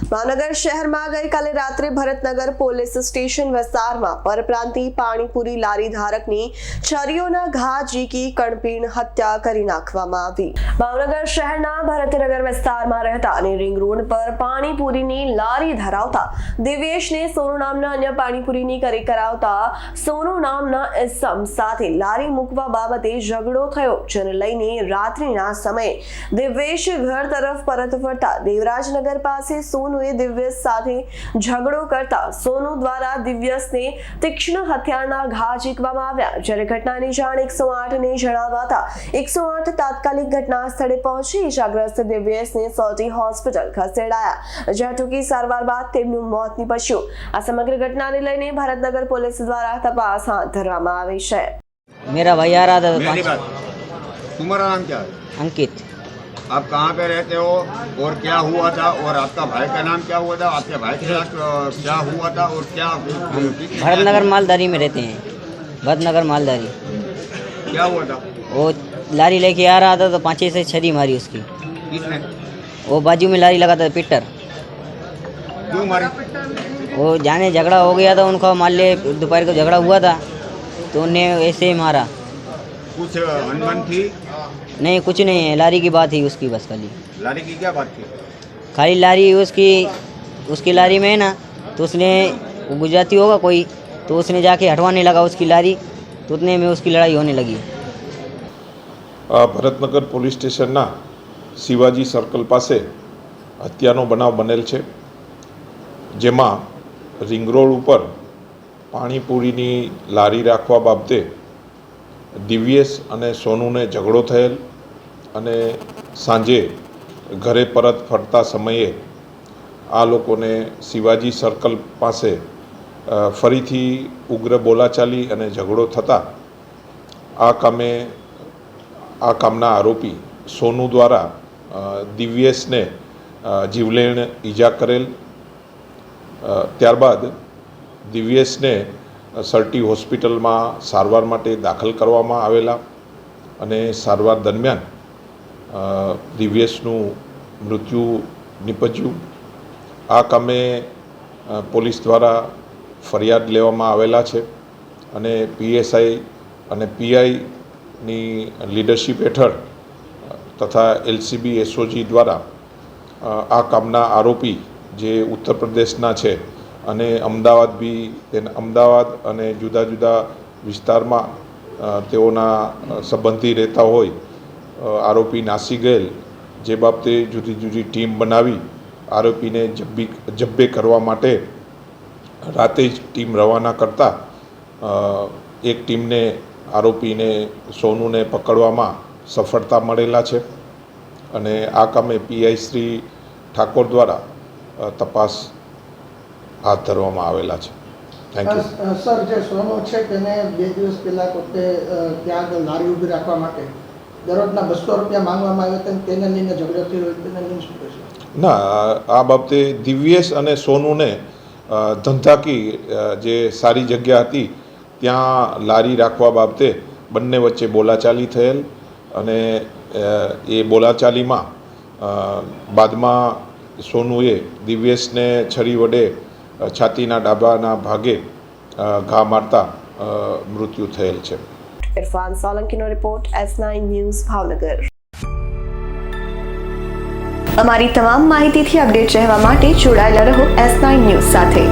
ભાવનગર શહેરમાં ગઈકાલે રાત્રે ભરતનગર પોલીસ સ્ટેશન વિસ્તારમાં પરપ્રાંતિ પાણીપુરી લારી ધારકની છરીઓના ઘા ઝીકી, કણપીણ હત્યા કરી નાખવામાં આવી. ભાવનગર શહેરના ભરતનગર વિસ્તારમાં રહેતા અને રિંગ રોડ પર પાણીપુરીની લારી ધરાવતા દિવ્યેશને સોનુ નામના અન્ય પાણીપુરીની કરી કરાવતા સોનુ નામના ઇસમ સાથે લારી મૂકવા બાબતે ઝઘડો થયો, જેને લઈને રાત્રિના સમયે દિવ્યેશ ઘર તરફ પરત ફરતા દેવરાજનગર પાસે સોનુએ દિવ્યેશ સાથે ઝઘડો કરતા સોનુ દ્વારા દિવ્યેશને તીક્ષ્ણ હથિયારના ઘા ઝીકવામાં આવ્યા જ્યારે ઘટનાની જાણ એકસો આઠને જણાવાતા એકસો આઠ તાત્કાલિક ઘટના સ્થળે પહોંચી ઇજાગ્રસ્ત દિવ્યેશને સૌથી હોસ્પિટલ ખસેડાયા જ્યાં ટૂંકી સારવાર બાદ તેમનું મોત નીપજ્યું આ સમગ્ર ઘટનાને લઈને ભારતનગર પોલીસ દ્વારા તપાસ હાથ ધરવામાં આવી છે मेरा भाई आ रहा था तो मेरी पाँच- बात तुम्हारा नाम क्या है अंकित आप कहाँ पे रहते हो और क्या हुआ था? और आपका भाई का नाम क्या हुआ था? आपके भाई के साथ क्या हुआ था और क्या भरतनगर मालदारी में रहते हैं। भरतनगर मालदारी क्या हुआ था? वो लारी लेके आ रहा था तो पाँचे से छरी मारी उसकी। किसने? वो बाजू में लारी लगा था पीटर क्यों मारी? वो जाने झगड़ा हो गया था उनका मान ले दोपहर को झगड़ा हुआ था तो उन्हें ऐसे ही मारा। कुछ अनबन थी नहीं कुछ नहीं है लारी की बात ही उसकी बस खाली लारी की क्या बात थी खाली लारी उसकी उसकी लारी में है ना तो उसने वो गुजराती होगा कोई तो उसने जाके हटवाने लगा उसकी लारी तो उतने में उसकी लड़ाई होने लगी આ ભરતનગર પોલીસ સ્ટેશનના શિવાજી સર્કલ પાસે હત્યાનો બનાવ બનેલ છે જેમાં રિંગ રોડ ઉપર પાણીપુરીની લારી રાખવા બાબતે દિવ્યેશ અને સોનુને ઝઘડો થયેલ અને સાંજે ઘરે પરત ફરતા સમયે આ લોકોને શિવાજી સર્કલ પાસે ફરીથી ઉગ્ર બોલાચાલી અને ઝઘડો થતાં આ કામે, આ કામના આરોપી સોનુ દ્વારા દિવ્યેશને જીવલેણ ઈજા કરેલ. ત્યારબાદ દિવ્યેશને સરટી હોસ્પિટલમાં સારવાર માટે દાખલ કરવામાં આવેલા અને સારવાર દરમિયાન દિવ્યેશનું મૃત્યુ નિપજ્યું. આ કામે પોલીસ દ્વારા ફરિયાદ લેવામાં આવેલા છે અને પીએસઆઈ અને પીઆઈની લીડરશિપ હેઠળ, તથા એલસીબી એસઓજી દ્વારા આ કામના આરોપી જે ઉત્તર પ્રદેશના છે અને અમદાવાદ બી તેના અમદાવાદ અને જુદા જુદા વિસ્તારમાં તેઓના સંબંધી રહેતા હોય આરોપી નાસી ગયેલ, જે બાબતે જુદી જુદી ટીમ બનાવી, આરોપીને જબ્બી, જબ્બે કરવા માટે રાતે જ ટીમ રવાના કરતા એક ટીમને આરોપીને સોનુને પકડવામાં સફળતા મળેલા છે. અને આ કામે પીઆઈ શ્રી ઠાકોર દ્વારા તપાસ હાથ ધરવામાં આવેલા છે. થેન્ક યુ સર જે સોનો છે તેને બે દિવસ પહેલા પોતે ત્યાં લારી ઊભી રાખવા માટે દરરોજના બસો રૂપિયા માંગવામાં આવ્યા હતા તેને લઈને ઝઘડો થયો હોય તેને લઈને શું કહેશો? ના આ બાબતે દિવ્યેશ અને સોનુને ધંધાકી જે સારી જગ્યા હતી ત્યાં લારી રાખવા બાબતે બંને વચ્ચે બોલાચાલી થયેલ અને એ બોલાચાલીમાં બાદમાં સોનુએ દિવ્યેશને છરી વડે છાતીના ડાબાના ભાગે ઘા મારતા મૃત્યુ થયેલ છે. Irfan સોલંકીનો report S nine news Bhavnagar. અમારી તમામ માહિતીથી અપડેટ રહેવા માટે જોડાયેલા રહો એસ નાઇન ન્યૂઝ સાથે.